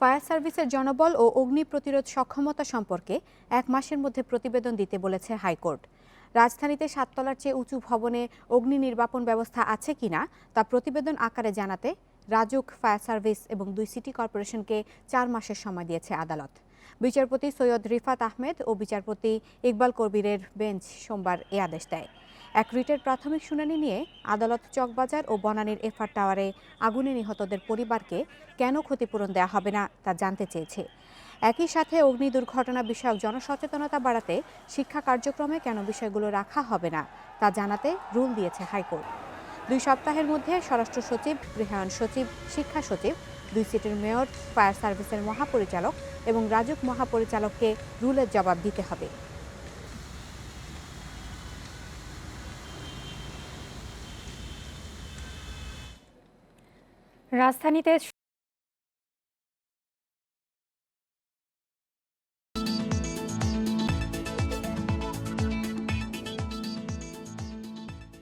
Fire সার্ভিসের জনবল ও অগ্নি প্রতিরোধ সক্ষমতা সম্পর্কে এক মাসের মধ্যে প্রতিবেদন দিতে বলেছে হাইকোর্ট। রাজধানীতে সাততলার চেয়ে উঁচু ভবনে অগ্নি নির্বাপন ব্যবস্থা আছে কিনা তা প্রতিবেদন আকারে জানাতে রাজুক ফায়ার সার্ভিস এবং দুই সিটি কর্পোরেশনকে চার মাসের সময় দিয়েছে আদালত। বিচারপতি সৈয়দ রিফাত আহমেদ ও বিচারপতি ইকবাল কবিরের বেঞ্চ সোমবার এ আদেশ দেয়। এক রিটের প্রাথমিক শুনানি নিয়ে আদালত চকবাজার ও বনানীর এফআর টাওয়ারে আগুনে নিহতদের পরিবারকে কেন ক্ষতিপূরণ দেওয়া হবে না তা জানতে চেয়েছে। একই সাথে অগ্নি দুর্ঘটনা বিষয়ক জনসচেতনতা বাড়াতে শিক্ষা কার্যক্রমে কেন বিষয়গুলো রাখা হবে না তা জানাতে রুল দিয়েছে হাইকোর্ট। দুই সপ্তাহের মধ্যে স্বরাষ্ট্র সচিব, গৃহায়ণ সচিব, শিক্ষা সচিব, দুই সিটির মেয়র, ফায়ার সার্ভিসের মহাপরিচালক এবং রাজুক মহাপরিচালককে রুলের জবাব দিতে হবে। রাজধানীতে